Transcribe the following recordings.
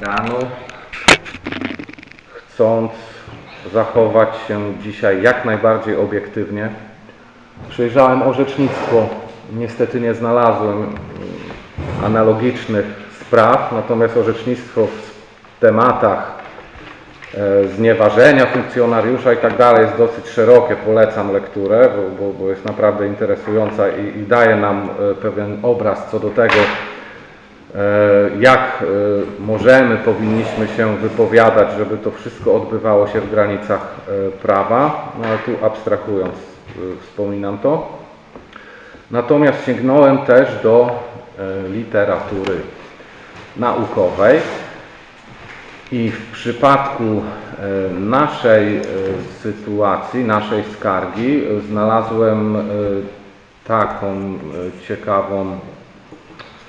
ekranu, chcąc zachować się dzisiaj jak najbardziej obiektywnie. Przejrzałem orzecznictwo, niestety nie znalazłem mm, analogicznych spraw, natomiast orzecznictwo w tematach e, znieważenia funkcjonariusza i tak dalej jest dosyć szerokie, polecam lekturę, bo, bo, bo jest naprawdę interesująca i, i daje nam e, pewien obraz co do tego, jak e, możemy, powinniśmy się wypowiadać, żeby to wszystko odbywało się w granicach e, prawa, no ale tu abstrahując e, wspominam to. Natomiast sięgnąłem też do e, literatury naukowej i w przypadku e, naszej e, sytuacji, naszej skargi e, znalazłem e, taką e, ciekawą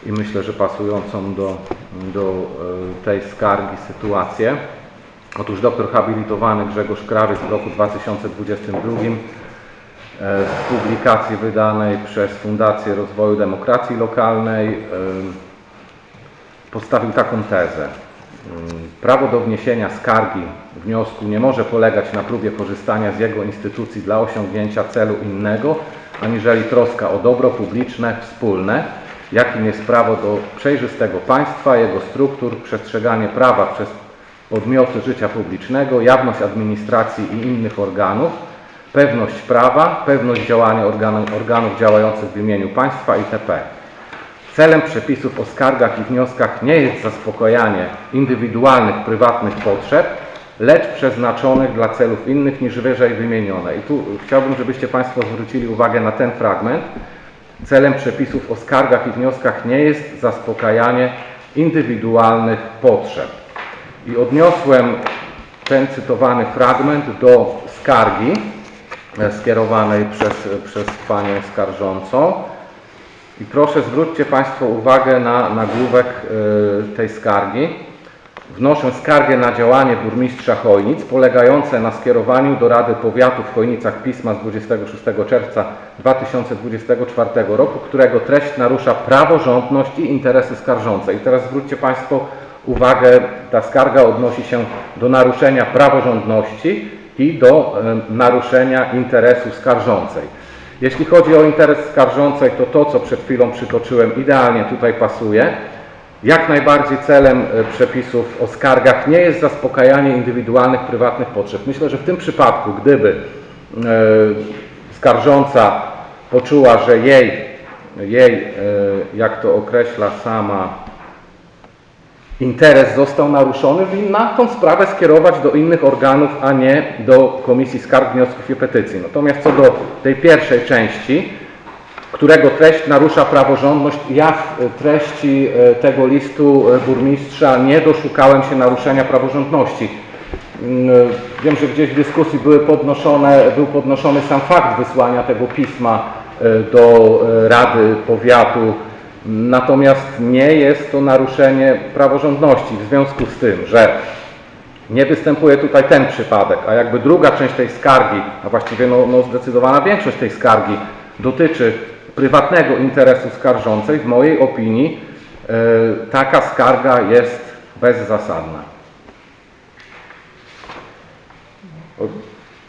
i myślę, że pasującą do, do e, tej skargi sytuację. Otóż doktor habilitowany Grzegorz Krawiec w roku 2022 e, w publikacji wydanej przez Fundację Rozwoju Demokracji Lokalnej e, postawił taką tezę. Prawo do wniesienia skargi wniosku nie może polegać na próbie korzystania z jego instytucji dla osiągnięcia celu innego, aniżeli troska o dobro publiczne, wspólne, jakim jest prawo do przejrzystego państwa, jego struktur, przestrzeganie prawa przez podmioty życia publicznego, jawność administracji i innych organów, pewność prawa, pewność działania organów, działających w imieniu państwa itp. Celem przepisów o skargach i wnioskach nie jest zaspokojanie indywidualnych, prywatnych potrzeb, lecz przeznaczonych dla celów innych niż wyżej wymienione. I tu chciałbym, żebyście Państwo zwrócili uwagę na ten fragment. Celem przepisów o skargach i wnioskach nie jest zaspokajanie indywidualnych potrzeb. I odniosłem ten cytowany fragment do skargi e, skierowanej przez, przez Panią skarżącą. I proszę zwróćcie Państwo uwagę na nagłówek y, tej skargi. Wnoszę skargę na działanie burmistrza Chojnic polegające na skierowaniu do Rady Powiatu w Chojnicach pisma z 26 czerwca 2024 roku, którego treść narusza praworządność i interesy skarżące. I teraz zwróćcie Państwo uwagę, ta skarga odnosi się do naruszenia praworządności i do naruszenia interesu skarżącej. Jeśli chodzi o interes skarżącej, to to, co przed chwilą przytoczyłem, idealnie tutaj pasuje. Jak najbardziej celem e, przepisów o skargach nie jest zaspokajanie indywidualnych, prywatnych potrzeb. Myślę, że w tym przypadku, gdyby e, skarżąca poczuła, że jej, jej e, jak to określa sama interes został naruszony, winna tą sprawę skierować do innych organów, a nie do Komisji Skarg, Wniosków i Petycji. Natomiast co do tej pierwszej części, którego treść narusza praworządność, ja w treści e, tego listu e, burmistrza nie doszukałem się naruszenia praworządności. Mm, Wiem, że gdzieś w dyskusji były podnoszone, był podnoszony sam fakt wysłania tego pisma e, do e, Rady Powiatu Natomiast nie jest to naruszenie praworządności w związku z tym, że nie występuje tutaj ten przypadek, a jakby druga część tej skargi, a właściwie no, no zdecydowana większość tej skargi dotyczy prywatnego interesu skarżącej, w mojej opinii e, taka skarga jest bezzasadna.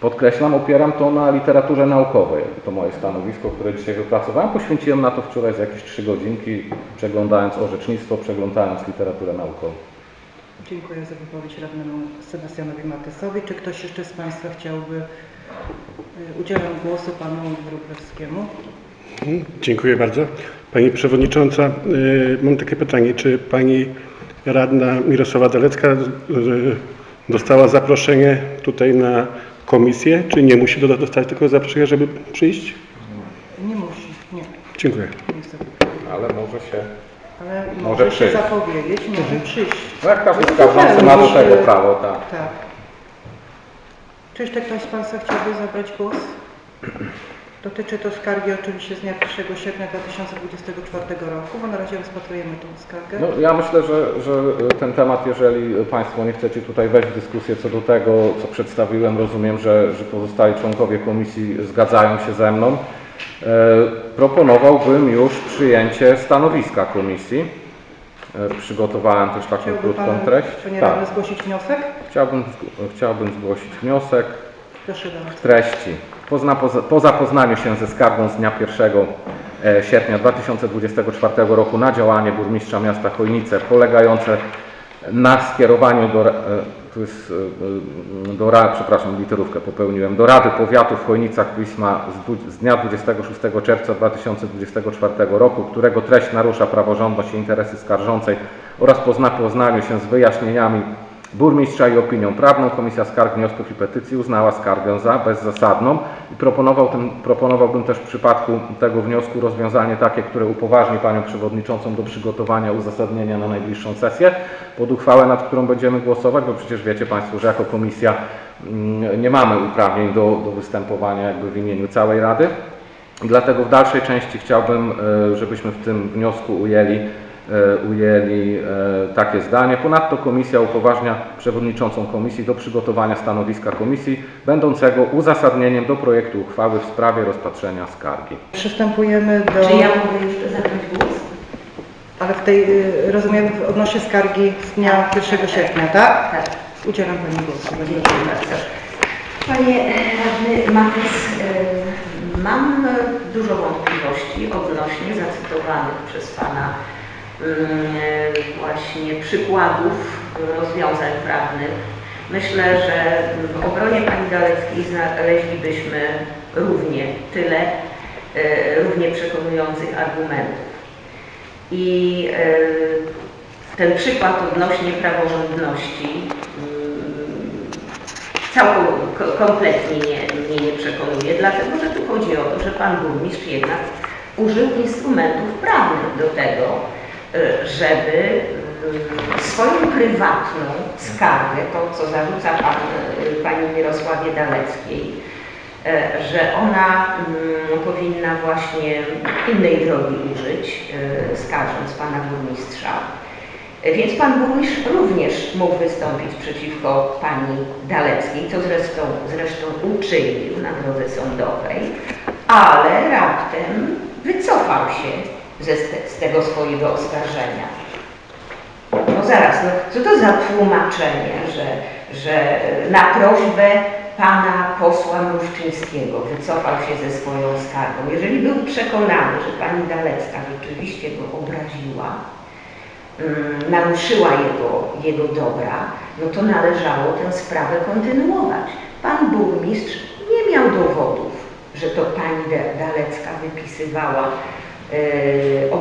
Podkreślam, opieram to na literaturze naukowej. To moje stanowisko, które dzisiaj wypracowałem. Poświęciłem na to wczoraj jakieś trzy godzinki, przeglądając orzecznictwo, przeglądając literaturę naukową. Dziękuję za wypowiedź radnemu Sebastianowi Matysowi. Czy ktoś jeszcze z Państwa chciałby y, udzielę głosu panu Wróblewskiemu? Dziękuję bardzo. Pani Przewodnicząca, y, mam takie pytanie. Czy Pani Radna Mirosława Dalecka y, dostała zaproszenie tutaj na komisję, czy nie musi dostać tylko zaproszenia, żeby przyjść? Nie musi, nie. Dziękuję. Ale może się... Ale Może może, się przyjść. zapowiedzieć, może przyjść. No jak każdy No, skarżący ma do tego prawo, tak. Tak. Czy jeszcze ktoś z Państwa chciałby zabrać głos? Dotyczy to skargi oczywiście z dnia 1 sierpnia 2024 roku, bo na razie rozpatrujemy tą skargę. No, ja myślę, że, że ten temat, jeżeli Państwo nie chcecie tutaj wejść w dyskusję co do tego, co przedstawiłem, rozumiem, że, że pozostali członkowie komisji zgadzają się ze mną, e, proponowałbym już przyjęcie stanowiska komisji E, Przygotowałem też taką Chciałby krótką Pan, treść. Panie Tak, Radny, zgłosić wniosek? chciałbym, chciałbym zgłosić wniosek. Proszę bardzo. treści. Po, zna- po, po zapoznaniu się ze skargą z dnia 1 e, sierpnia 2024 roku na działanie burmistrza miasta Chojnice polegające na skierowaniu do, e, jest, e, do ra, przepraszam, literówkę popełniłem, do Rady Powiatu w Chojnicach pisma z, z dnia 26 czerwca 2024 roku, którego treść narusza praworządność i interesy skarżącej oraz po zapoznaniu się z wyjaśnieniami burmistrza i opinią prawną Komisja Skarg, Wniosków i Petycji uznała skargę za bezzasadną i proponował proponowałbym też w przypadku tego wniosku rozwiązanie takie, które upoważni Panią Przewodniczącą do przygotowania uzasadnienia na najbliższą sesję pod uchwałę, nad którą będziemy głosować, bo przecież wiecie Państwo, że jako Komisja mm, nie mamy uprawnień do, do występowania jakby w imieniu całej Rady. Dlatego w dalszej części chciałbym, e, żebyśmy w tym wniosku ujęli, ujęli e, takie zdanie. Ponadto komisja upoważnia przewodniczącą komisji do przygotowania stanowiska komisji będącego uzasadnieniem do projektu uchwały w sprawie rozpatrzenia skargi. Przystępujemy do... Czy ja mogę jeszcze zabrać głos? Ale w tej, y, rozumiem, w odnośnie skargi z dnia 1 sierpnia, tak? Tak. Udzielam Pani głosu. Dziękuję bardzo. Panie Radny Matis, y, mam dużo wątpliwości odnośnie zacytowanych przez Pana właśnie przykładów rozwiązań prawnych. Myślę, że w obronie Pani Daleckiej znaleźlibyśmy równie tyle, y, równie przekonujących argumentów. I y, ten przykład odnośnie praworządności całkowicie, kompletnie nie, mnie nie przekonuje, dlatego że tu chodzi o to, że Pan Burmistrz jednak użył instrumentów prawnych do tego, y, żeby y, swoją prywatną skargę, to co zarzuca pan, y, Pani Mirosławie Daleckiej, y, że ona mm, powinna właśnie innej drogi użyć, y, skarżąc Pana Burmistrza. Więc pan burmistrz również mógł wystąpić przeciwko pani Daleckiej, co zresztą, zresztą uczynił na drodze sądowej, ale raptem wycofał się ze, z tego swojego oskarżenia. No zaraz, no co to za tłumaczenie, że, że na prośbę pana posła Mruszczyńskiego wycofał się ze swoją skargą. Jeżeli był przekonany, że pani Dalecka rzeczywiście go obraziła, mm, naruszyła jego, jego dobra, no to należało tę sprawę kontynuować. Pan burmistrz nie miał dowodów, że to pani Da- Dalecka wypisywała e,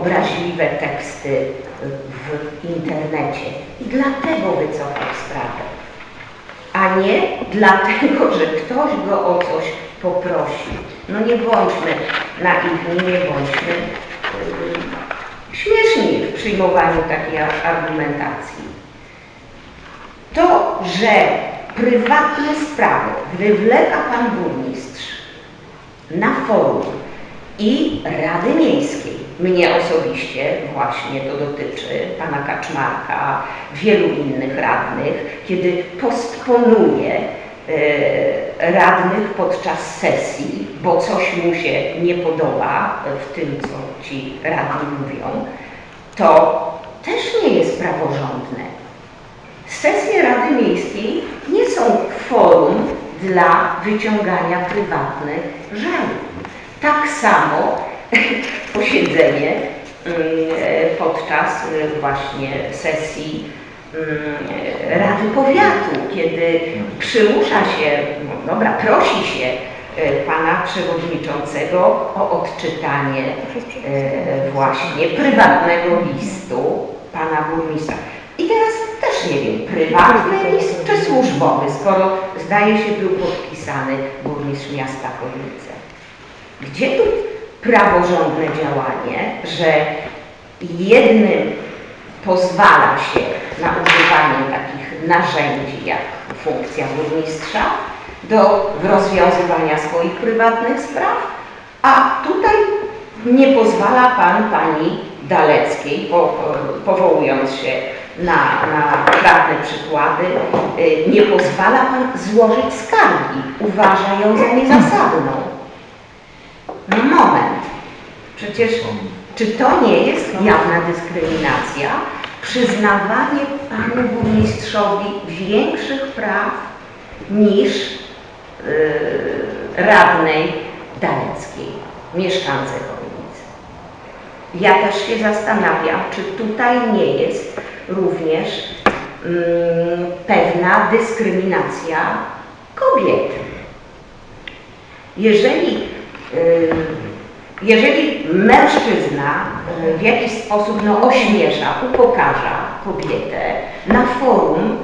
obraźliwe teksty w internecie i dlatego wycofał sprawę, a nie dlatego, że ktoś go o coś poprosił. No nie bądźmy naiwni, nie bądźmy e, śmieszni w przyjmowaniu takiej ar- argumentacji. To, że prywatne sprawy wywleka pan burmistrz na forum i Rady Miejskiej, mnie osobiście właśnie to dotyczy, pana Kaczmarka, wielu innych radnych, kiedy postponuje radnych podczas sesji, bo coś mu się nie podoba w tym, co ci radni mówią, to też nie jest praworządne. Sesje Rady Miejskiej nie są forum dla wyciągania prywatnych żalów. Tak samo posiedzenie mm, podczas y, właśnie sesji mm, Rady Powiatu, kiedy przymusza się, no dobra, prosi się y, pana przewodniczącego o odczytanie e, właśnie prywatnego listu pana burmistrza. I teraz też nie wiem, prywatny list czy służbowy, skoro zdaje się był podpisany burmistrz miasta Chojnice. Gdzie tu praworządne działanie, że jednym pozwala się na używanie takich narzędzi jak funkcja burmistrza do rozwiązywania swoich prywatnych spraw, a tutaj nie pozwala Pan Pani Daleckiej, po, powołując się na, na prawne przykłady, y, nie pozwala Pan złożyć skargi, uważa ją za niezasadną. No moment, przecież czy to nie jest jawna dyskryminacja przyznawanie panu burmistrzowi większych praw niż yy, radnej Daleckiej, mieszkance Chojnicy. Ja też się zastanawiam, czy tutaj nie jest również mm, pewna dyskryminacja kobiet. Jeżeli, y, jeżeli mężczyzna y, w jakiś sposób no, ośmiesza, upokarza kobietę na forum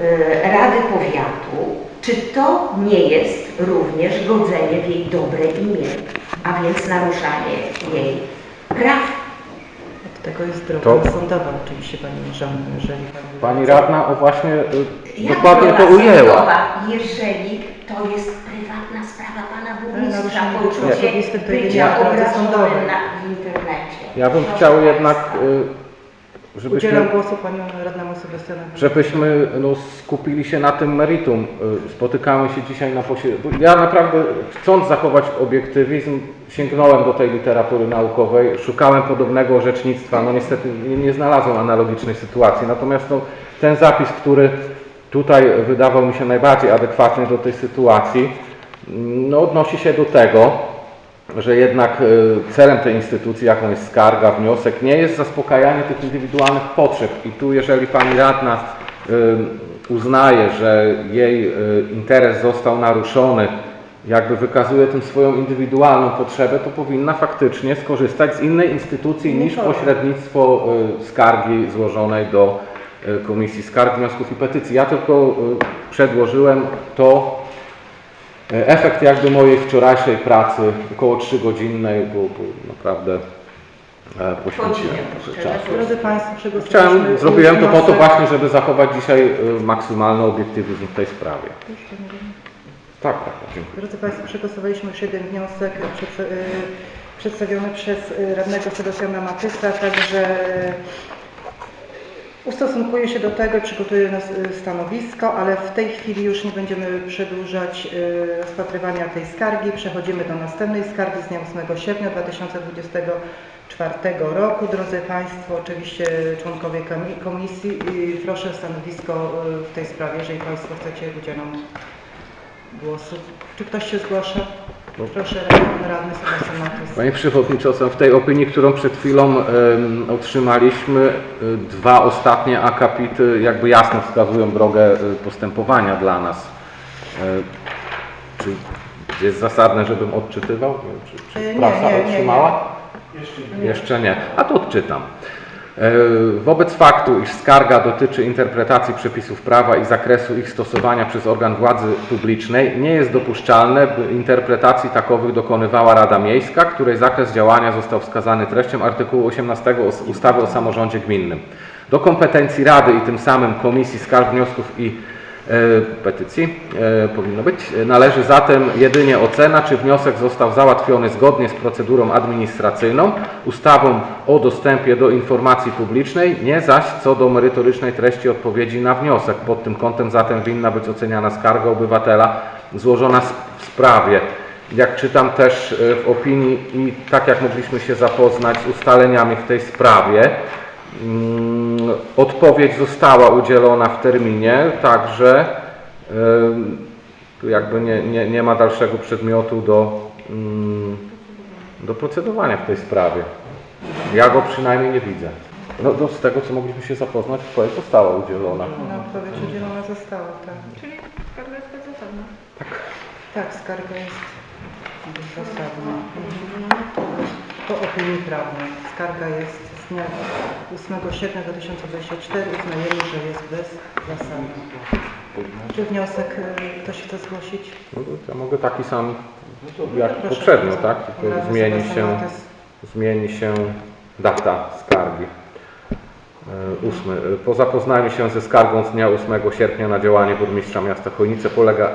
y, Rady Powiatu, czy to nie jest również godzenie w jej dobre imię, a więc naruszanie jej praw? Od tego jest droga To- sądowa oczywiście Pani Żanno, jeżeli Pani... Pani radna o właśnie y, Jak dokładnie to ujęła. sądowa, Jeżeli to jest naruszenie poczucie bycia obrażonym na, w internecie. Ja bym Proszę chciał państwa. jednak, y, żebyśmy Udzielam głosu Panią Radnemu Sebastianowi. żebyśmy no, skupili się na tym meritum. Y, Spotykamy się dzisiaj na posiedzeniu. Ja naprawdę, chcąc zachować obiektywizm, sięgnąłem do tej literatury naukowej, szukałem podobnego orzecznictwa. No niestety nie, nie znalazłem analogicznej sytuacji. Natomiast no, ten zapis, który tutaj wydawał mi się najbardziej adekwatny do tej sytuacji, no, odnosi się do tego, że jednak y, celem tej instytucji, jaką jest skarga, wniosek, nie jest zaspokajanie tych indywidualnych potrzeb. I tu, jeżeli pani radna y, uznaje, że jej y, interes został naruszony, jakby wykazuje tym swoją indywidualną potrzebę, to powinna faktycznie skorzystać z innej instytucji niż pośrednictwo skargi złożonej do Komisji Skarg, Wniosków i Petycji. Ja tylko przedłożyłem to Efekt jakby mojej wczorajszej pracy, około 3-godzinnej, bo, bo naprawdę e, poświęciłem. Drodzy Państwo, Chciałem, zrobiłem to po to właśnie, żeby zachować dzisiaj e, maksymalny obiektywizm w tej sprawie. Tak, tak, tak, dziękuję. Drodzy Państwo, przegłosowaliśmy już jeden wniosek przed, przedstawiony przez radnego Sebastiana Matysa, także ustosunkuję się do tego przygotuję y, stanowisko, ale w tej chwili już nie będziemy przedłużać y, rozpatrywania tej skargi. Przechodzimy do następnej skargi z dnia 8 sierpnia 2024 roku. Drodzy Państwo, oczywiście członkowie komi- komisji, y, proszę o stanowisko w tej sprawie, jeżeli Państwo chcecie, udzielam głosu. Czy ktoś się zgłasza? Proszę, pan radny Sebastian. Panie Przewodniczący, w tej opinii, którą przed chwilą em, otrzymaliśmy, y, dwa ostatnie akapity jakby jasno wskazują drogę y, postępowania dla nas. E, Czy jest zasadne, żebym odczytywał? Nie wiem, Czy, E, czy nie, prasa nie, nie, otrzymała? Jeszcze nie. A to odczytam. E, Wobec faktu, iż skarga dotyczy interpretacji przepisów prawa i zakresu ich stosowania przez organ władzy publicznej, nie jest dopuszczalne, by interpretacji takowych dokonywała Rada Miejska, której zakres działania został wskazany treścią artykułu 18 os- ustawy o samorządzie gminnym. Do kompetencji Rady i tym samym Komisji Skarg, Wniosków i petycji e, powinno być. E, Należy zatem jedynie ocena, czy wniosek został załatwiony zgodnie z procedurą administracyjną, ustawą o dostępie do informacji publicznej, nie zaś co do merytorycznej treści odpowiedzi na wniosek. Pod tym kątem zatem winna być oceniana skarga obywatela złożona w sprawie. Jak czytam też e, w opinii i tak jak mogliśmy się zapoznać z ustaleniami w tej sprawie, Odpowiedź została udzielona w terminie, także tu jakby nie, nie, nie ma dalszego przedmiotu do, mm, do procedowania w tej sprawie. Ja go przynajmniej nie widzę. No, no, z tego, co mogliśmy się zapoznać, odpowiedź została udzielona. Na odpowiedź udzielona została, tak. Czyli skarga jest bezzasadna. Tak, skarga jest bezzasadna. Po opinii prawnej. Skarga jest 8 sierpnia 2024. Uznajemy, że jest bezzasadna. Czy wniosek y, ktoś chce zgłosić? No, to ja mogę taki sam jak Proszę poprzednio, bardzo. tak? Tylko radny zmieni Sebastian się, Matys. zmieni się data skargi. E, Ósmy. E, Po zapoznaniu się ze skargą z dnia 8 sierpnia na działanie burmistrza miasta Chojnice polega,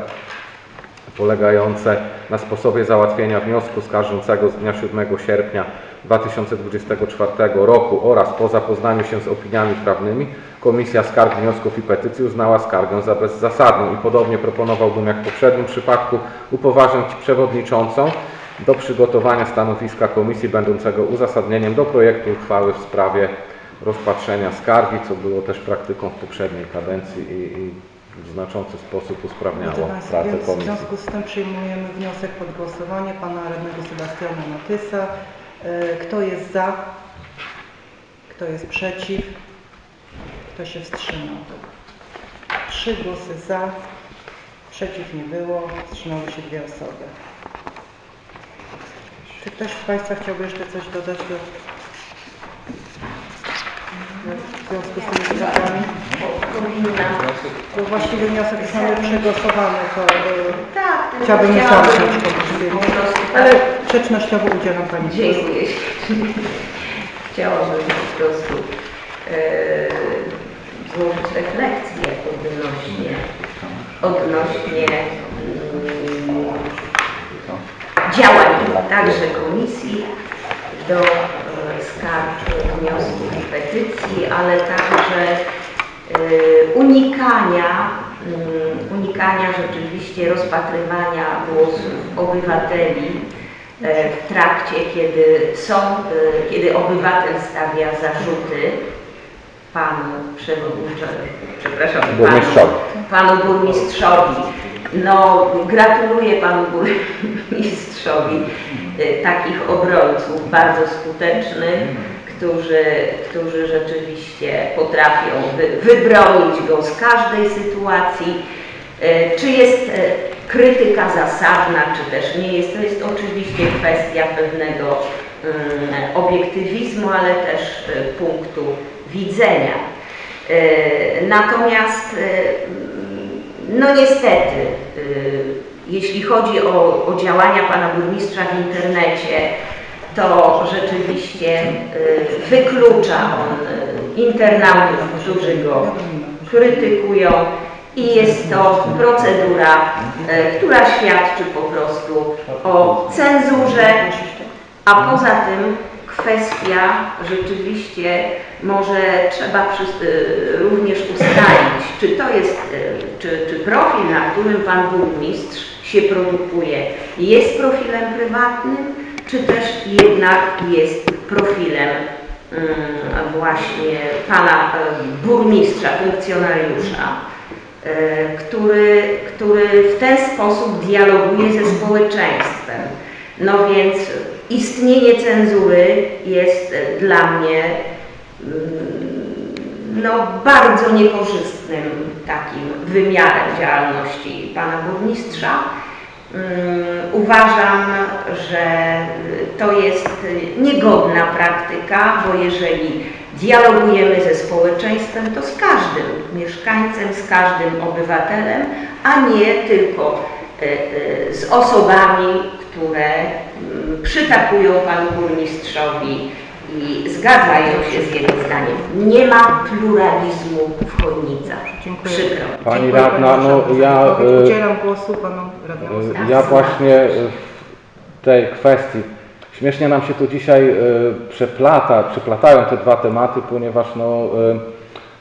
polegające na sposobie załatwienia wniosku skarżącego z dnia 7 sierpnia 2024 roku oraz po zapoznaniu się z opiniami prawnymi Komisja Skarg, Wniosków i Petycji uznała skargę za bezzasadną i podobnie proponowałbym jak w poprzednim przypadku upoważnić przewodniczącą do przygotowania stanowiska komisji będącego uzasadnieniem do projektu uchwały w sprawie rozpatrzenia skargi, co było też praktyką w poprzedniej kadencji i, i w znaczący sposób usprawniało pracę więc w komisji. związku z tym przyjmujemy wniosek pod głosowanie pana radnego Sebastiana Matysa. E, Kto jest za? Kto jest przeciw? Kto się wstrzymał? Trzy głosy za, przeciw nie było, wstrzymały się dwie osoby. Czy ktoś z Państwa chciałby jeszcze coś dodać do w związku z tymi sprawami? Bo właściwie wniosek jest mamy przegłosowany, to e, Tak, chciałabym nie zamknąć po prostu. Ale tak. grzecznościowo udzielam Pani. Dziękuję. Chciałabym po prostu e, złożyć refleksję odnośnie, odnośnie mm, działań także komisji do e, skarg, wniosków i petycji, ale także e, unikania, mm, unikania rzeczywiście rozpatrywania głosów obywateli e, w trakcie, kiedy są, e, kiedy obywatel stawia zarzuty panu przewodniczącemu, przepraszam, panu, Burmistrzowi. panu burmistrzowi. No, gratuluję panu burmistrzowi e, takich obrońców bardzo skutecznych, którzy, którzy rzeczywiście potrafią wy, wybronić go z każdej sytuacji. E, Czy jest e, krytyka zasadna, czy też nie jest, to jest oczywiście kwestia pewnego mm, obiektywizmu, ale też e, punktu widzenia. Natomiast e, no niestety, jeśli chodzi o, o działania pana burmistrza w internecie, to rzeczywiście y, wyklucza on y, internautów, którzy go krytykują i jest to procedura, y, która świadczy po prostu o cenzurze, a poza tym kwestia rzeczywiście może trzeba przy, również ustalić, czy to jest, czy, czy profil, na którym Pan Burmistrz się produkuje, jest profilem prywatnym, czy też jednak jest profilem mm, właśnie Pana y, Burmistrza, funkcjonariusza, y, który, który w ten sposób dialoguje ze społeczeństwem. No więc istnienie cenzury jest e, dla mnie mm, no, bardzo niekorzystnym takim wymiarem działalności pana burmistrza. Mm, Uważam, że to jest niegodna praktyka, bo jeżeli dialogujemy ze społeczeństwem, to z każdym mieszkańcem, z każdym obywatelem, a nie tylko e, e, z osobami, które mm, przytakują panu burmistrzowi i zgadzają się z jego zdaniem. Nie ma pluralizmu w Chojnicach. Dziękuję. Przykro. Pani Dziękuję, radna, no ja, y, Udzielam głosu Panu radnemu. Y, Ja właśnie y, w tej kwestii, śmiesznie nam się tu dzisiaj y, przeplata, przeplatają te dwa tematy, ponieważ no, y,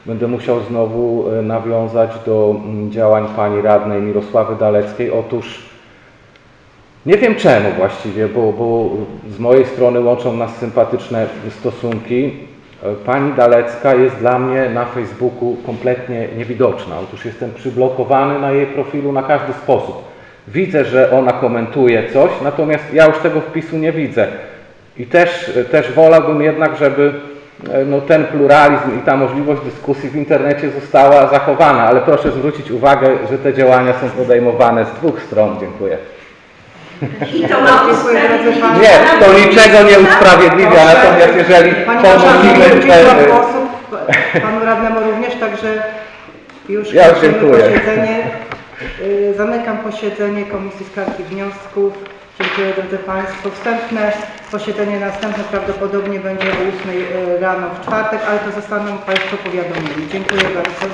będę musiał znowu y, nawiązać do mm, działań pani radnej Mirosławy Daleckiej. Otóż nie wiem czemu właściwie, bo, bo z mojej strony łączą nas sympatyczne stosunki. Pani Dalecka jest dla mnie na Facebooku kompletnie niewidoczna. Otóż jestem przyblokowany na jej profilu na każdy sposób. Widzę, że ona komentuje coś, natomiast ja już tego wpisu nie widzę. I też, też wolałbym jednak, żeby e, no, ten pluralizm i ta możliwość dyskusji w internecie została zachowana, ale proszę zwrócić uwagę, że te działania są podejmowane z dwóch stron. Dziękuję. I to ma Dziękuję, drodzy Państwo. Nie, to niczego nie usprawiedliwia, natomiast jeżeli Pani pomówimy... e, głosu Panu radnemu również, także już Ja dziękuję. posiedzenie. Y, Zamykam posiedzenie Komisji Skarg i Wniosków. Dziękuję drodzy Państwo. Wstępne posiedzenie następne prawdopodobnie będzie o 8 rano w czwartek, ale to zostaną Państwo powiadomieni. Dziękuję bardzo.